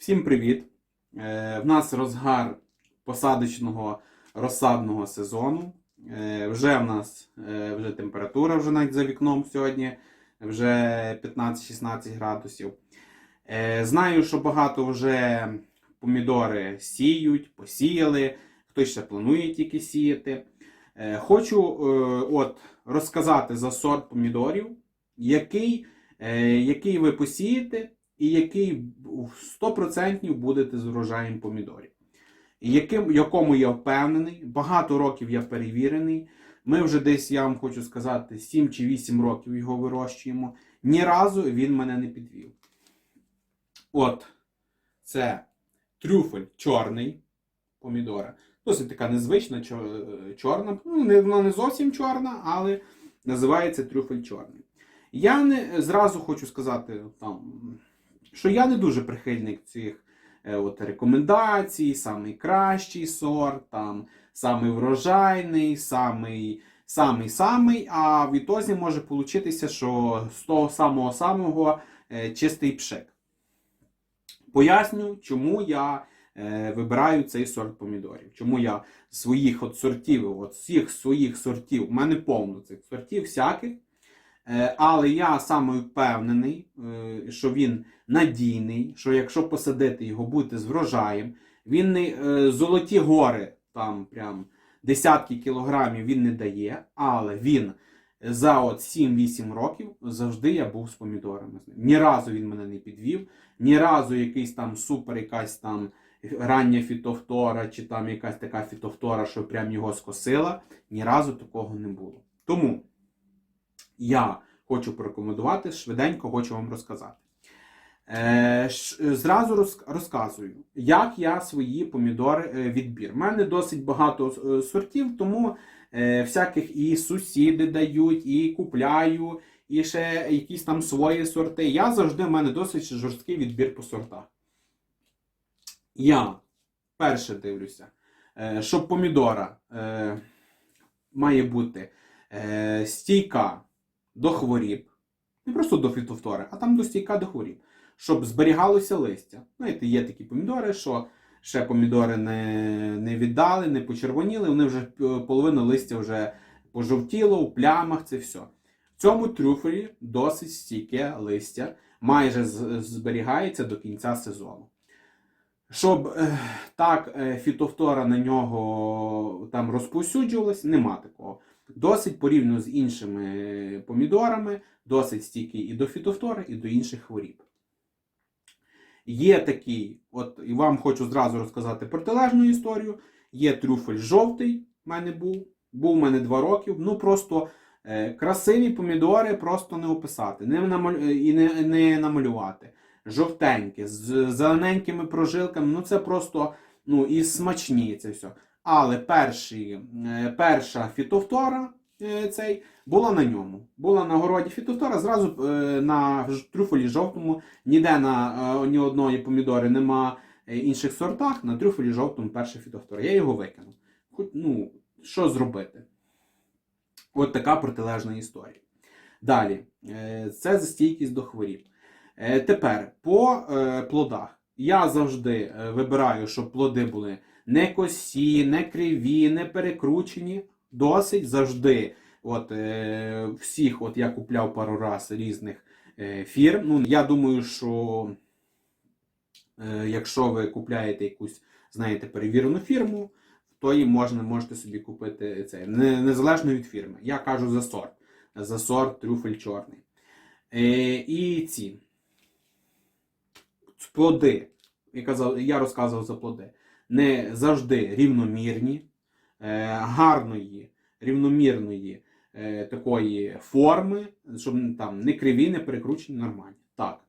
Всім привіт! Е, В нас розгар посадочного розсадного сезону. Е, Вже в нас е, вже температура вже навіть за вікном сьогодні, вже 15-16 градусів. Знаю, що багато вже помідори сіють, посіяли, хтось ще планує тільки сіяти. Хочу от, розказати за сорт помідорів, який, який ви посієте і який в 100% будете з урожаєм помідорів. І яким, якому я впевнений, багато років я перевірений. Ми вже десь, я вам хочу сказати, 7 чи 8 років його вирощуємо. Ні разу він мене не підвів. От, це трюфель чорний помідора. Досить така незвична чорна. Ну, вона не зовсім чорна, але називається трюфель чорний. Я не зразу хочу сказати, там, що я не дуже прихильник цих е, от, рекомендацій, самий кращий сорт, там, самий врожайний, самий, самий, самий, а в ітозі може получитися, що з того самого самого е, чистий пшик. Поясню, чому я е, вибираю цей сорт помідорів. Чому я своїх от сортів, от всіх своїх сортів, у мене повно цих сортів всяких. Е, Але я саме впевнений, е, що він надійний, що якщо посадити його, бути з врожаєм, він не е, золоті гори, там прям десятки кілограмів він не дає, але він за от 7-8 років завжди я був з помідорами. Ні разу він мене не підвів, ні разу якийсь там супер, якась там рання фітофтора, чи там якась така фітофтора, що прям його скосила. Ні разу такого не було. Тому я хочу порекомендувати, швиденько хочу вам розказати. Е, зразу роз- розказую, як я свої помідори е, відбір. У мене досить багато е, сортів, тому всяких і сусіди дають, і купляю, і ще якісь там свої сорти. Я завжди в мене досить жорсткий відбір по сортах. Я перше дивлюся, е, що помідора має бути стійка до хворіб. Не просто до фітофтори, а там до стійка до хворіб. Щоб зберігалося листя. Знаєте, є такі помідори, що ще помідори не, не віддали, не почервоніли, вони вже е, половина листя вже пожовтіло, у плямах, це все. В цьому трюфелі досить стійке листя, майже зберігається до кінця сезону. Щоб е, так е, фітофтора на нього там розповсюджувалась, нема такого. Досить порівняно з іншими помідорами, досить стійкий і до фітофтори, і до інших хворіб. Є такий, от і вам хочу зразу розказати протилежну історію. Є трюфель жовтий, в мене був. Був у мене 2 роки. Ну просто е, красиві помідори просто не описати, не намаль... е, і не, не намалювати. Жовтенькі, з зелененькими прожилками, ну це просто ну, і смачні це все. Але перші, е, перша фітофтора е, цей була на ньому. Була на городі фітофтора, зразу е, на трюфелі жовтому, ніде на ні одної помідори нема інших сортах, на трюфелі жовтому перша фітофтора. Я його викинув. Ну, що зробити? От така протилежна історія. Далі, це за стійкість до хворіб. Тепер по плодах. Я завжди вибираю, щоб плоди були не косі, не криві, не перекручені. Досить завжди. От е, всіх, от я купляв пару раз різних е, фірм. Ну, я думаю, що е, якщо ви купляєте якусь, знаєте, перевірену фірму, то і можна, можете собі купити це. Не, незалежно від фірми. Я кажу за сорт. За сорт трюфель чорний. Е, і ці плоди, я, казав, я розказував за плоди, не завжди рівномірні, е, гарної, рівномірної е, такої форми, щоб там не криві, не перекручені, нормальні. Так.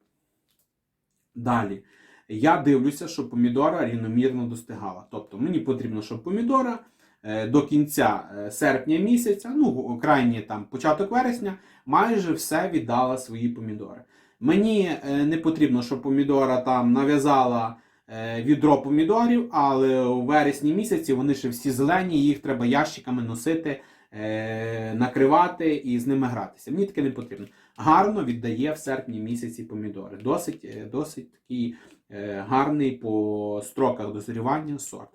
Далі. Я дивлюся, щоб помідора рівномірно достигала. Тобто мені потрібно, щоб помідора е, до кінця серпня місяця, ну, крайній там початок вересня, майже все віддала свої помідори. Мені не потрібно, щоб помідора там нав'язала відро помідорів, але у вересні місяці вони ще всі зелені, їх треба ящиками носити, е, накривати і з ними гратися. Мені таке не потрібно. Гарно віддає в серпні місяці помідори. Досить, е, досить такий е, гарний по строках дозрівання сорт.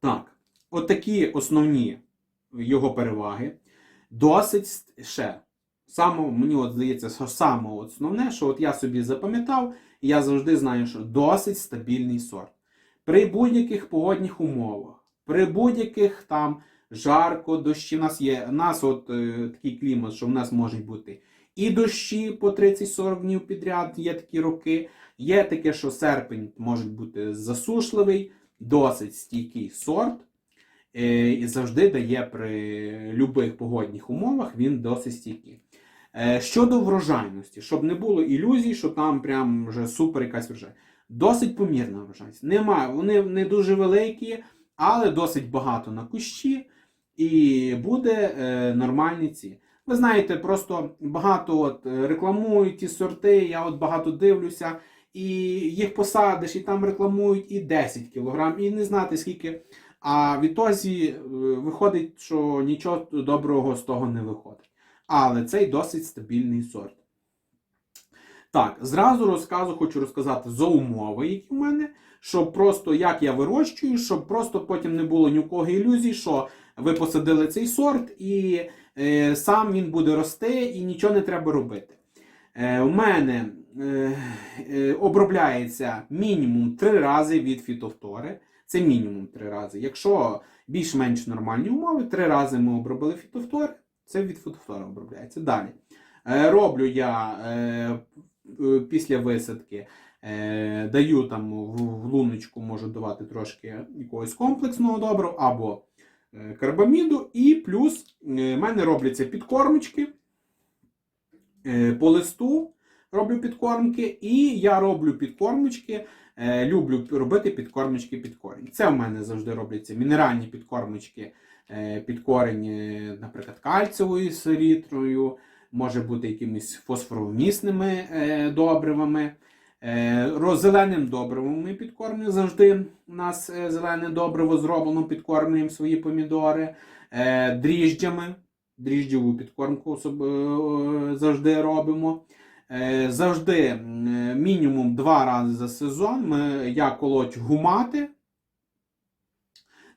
Так, от такі основні його переваги. Досить ще. Саме, мені от здається, що саме основне, що от я собі запам'ятав, я завжди знаю, що досить стабільний сорт. При будь-яких погодних умовах, при будь-яких там жарко, дощі, у нас є, у нас от е, такий клімат, що в нас можуть бути і дощі по 30-40 днів підряд, є такі роки. Є таке, що серпень може бути засушливий, досить стійкий сорт. Е, І завжди дає при будь-яких погодних умовах він досить стійкий. Е, Щодо врожайності, щоб не було ілюзій, що там прям вже супер якась врожай. Досить помірна врожайність. Немає, вони не дуже великі, але досить багато на кущі, і буде е, нормальні ці. Ви знаєте, просто багато от е, рекламують ті сорти, я от багато дивлюся, і їх посадиш, і там рекламують і 10 кг, і не знати скільки. А відтоді е, виходить, що нічого доброго з того не виходить. Але цей досить стабільний сорт. Так, зразу розказу хочу розказати за умови, які в мене, щоб просто як я вирощую, щоб просто потім не було ні у кого ілюзій, що ви посадили цей сорт, і е, сам він буде рости, і нічого не треба робити. Е, у мене е, е, обробляється мінімум 3 рази від фітофтори. Це мінімум 3 рази. Якщо більш-менш нормальні умови, 3 рази ми обробили фітофтори, це від фітофтори обробляється. Далі. Е, роблю я е, е, після висадки. Даю там в, луночку, можу давати трошки якогось комплексного доброго або карбаміду, і плюс в мене робляться підкормочки по листу. Роблю підкормки, і я роблю підкормочки. Люблю робити підкормочки під корінь. Це в мене завжди робляться мінеральні підкормочки е, наприклад, кальцевою селітрою, може бути якимись фосфоровмісними е, добривами. Е, Зеленим добривом ми підкормлюємо. Завжди у нас зелене добриво зроблено, підкормлюємо свої помідори, дріжджами. Дріжджову підкормку завжди робимо. Завжди мінімум два рази за сезон я колоть гумати.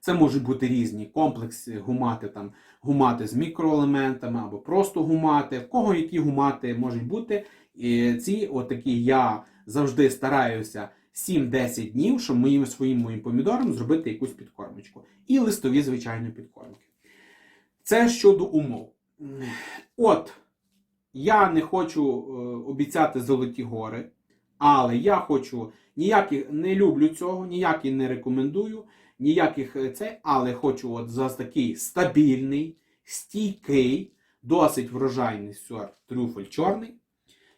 Це можуть бути різні комплекси гумати, там, гумати з мікроелементами або просто гумати. В кого які гумати можуть бути. І ці отакі я завжди стараюся 7-10 днів, щоб моїм своїм моїм помідорам зробити якусь підкормочку. І листові, звичайно, підкормки. Це щодо умов. От, я не хочу е, обіцяти золоті гори, але я хочу ніяких не люблю цього, ніякий не рекомендую, ніяких е, це, але хочу от за такий стабільний, стійкий, досить врожайний сорт трюфель чорний.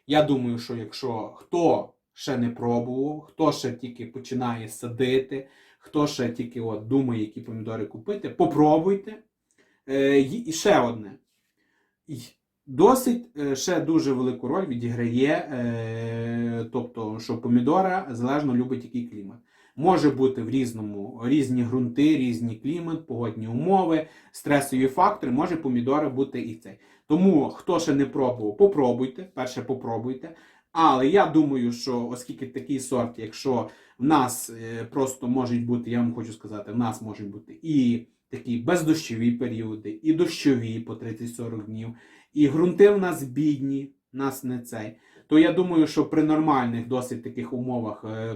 Я думаю, що якщо хто ще не пробував, хто ще тільки починає садити, хто ще тільки от думає, які помідори купити, попробуйте. Е, І ще одне. Досить е, ще дуже велику роль відіграє, е, тобто, що помідора залежно любить який клімат. Може бути в різному різні ґрунти, різні клімат, погодні умови, стресові фактори, може помідори бути і цей. Тому, хто ще не пробував, попробуйте. Перше попробуйте. Але я думаю, що оскільки такий сорт, якщо в нас е, просто можуть бути, я вам хочу сказати, в нас можуть бути і такі бездощові періоди, і дощові по 30-40 днів, і ґрунти в нас бідні, в нас не цей. То я думаю, що при нормальних досить таких умовах е,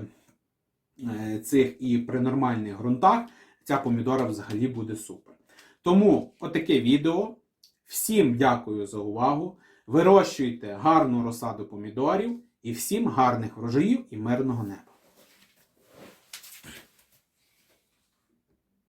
цих і при нормальних ґрунтах ця помідора взагалі буде супер. Тому отаке відео. Всім дякую за увагу. Вирощуйте гарну розсаду помідорів і всім гарних врожаїв і мирного неба.